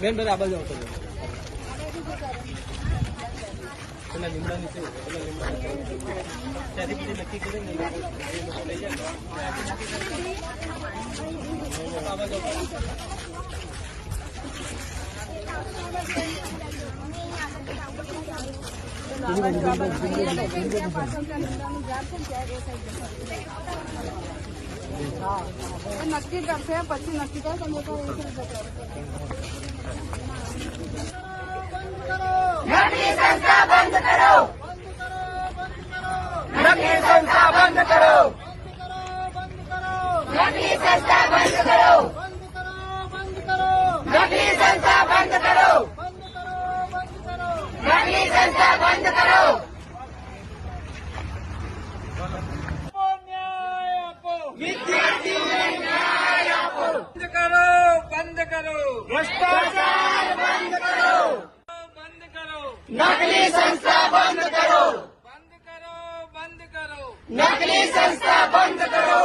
બેન બધા આ બાજુ આવતો રહ્યો. પેલા લીમડા નીચે પેલા લીમડા इतना लिमड़ा नीचे इतना लिमड़ा पीछे नक्की करेंगे नक्की करते हैं पच्चीस नक्की कर પછી સંસ્થા બંધ કરો. નકલી સંસ્થા બંધ કરો. બંધ કરો બંધ કરો. ભ્રષ્ટાચાર બંધ કરો. બંધ કરો. નકલી સંસ્થા બંધ કરો. બંધ કરો બંધ કરો. નકલી સંસ્થા બંધ કરો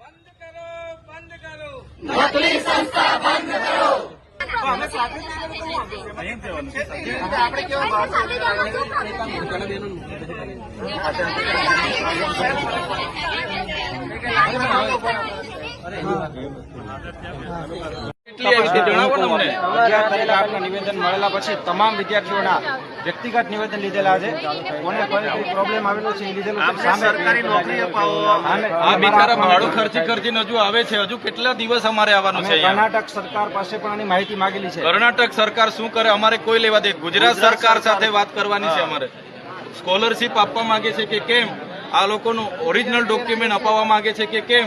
બંધ કરો બંધ કરો નકલી સંસ્થા બંધ કરો. અમે સાથે આપણે કેવા ઘણા બહેનોનું. જણાવો ને અમને અગિયાર તારીખે આપને નિવેદન મળેલા પછી તમામ વિદ્યાર્થીઓના વ્યક્તિગત નિવેદન લીધેલા છે. કોને કોઈ કોઈ પ્રોબ્લેમ આવેલો છે એ લીધેલું સરકારી નોકરી આ બિચારા ભાડું ખર્ચી ખર્ચીને હજુ આવે છે. હજુ કેટલા દિવસ અમારે આવવાનું છે કર્ણાટક સરકાર પાસે પણ આની માહિતી માંગેલી છે. કર્ણાટક સરકાર શું કરે? અમારે કોઈ લેવા દે. ગુજરાત સરકાર સાથે વાત કરવાની છે અમારે. સ્કોલરશીપ આપવા માંગે છે કે કેમ? આ લોકોનું ઓરિજિનલ ડોક્યુમેન્ટ અપાવવા માંગે છે કે કેમ?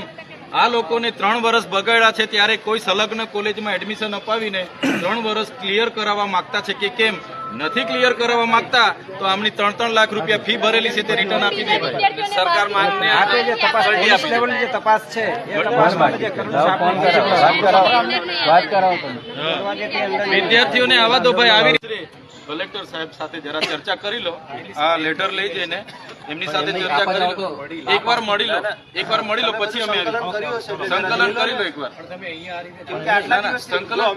આ લોકોને ત્રણ વર્ષ બગાડ્યા છે, ત્યારે કોઈ સંલગ્ન કોલેજમાં એડમિશન અપાવીને ત્રણ વર્ષ ક્લિયર કરાવવા માંગતા છે કે કેમ? નથી ક્લિયર કરાવવા માંગતા તો આમની ત્રણ ત્રણ લાખ રૂપિયા ફી ભરેલી છે તે રિટર્ન આપી દે સરકાર માન્ય આપે જે તપાસ છે વિદ્યાર્થીઓને આવા દો ભાઈ આવી રીતે. કલેક્ટર સાહેબ સાથે જરા ચર્ચા કરી લો. આ લેટર લઈ જઈને એમની સાથે ચર્ચા કરી લો. એકવાર મળી લો. એકવાર મળી લો પછી અમે સંકલન કરી લો. એકવાર. સંકલન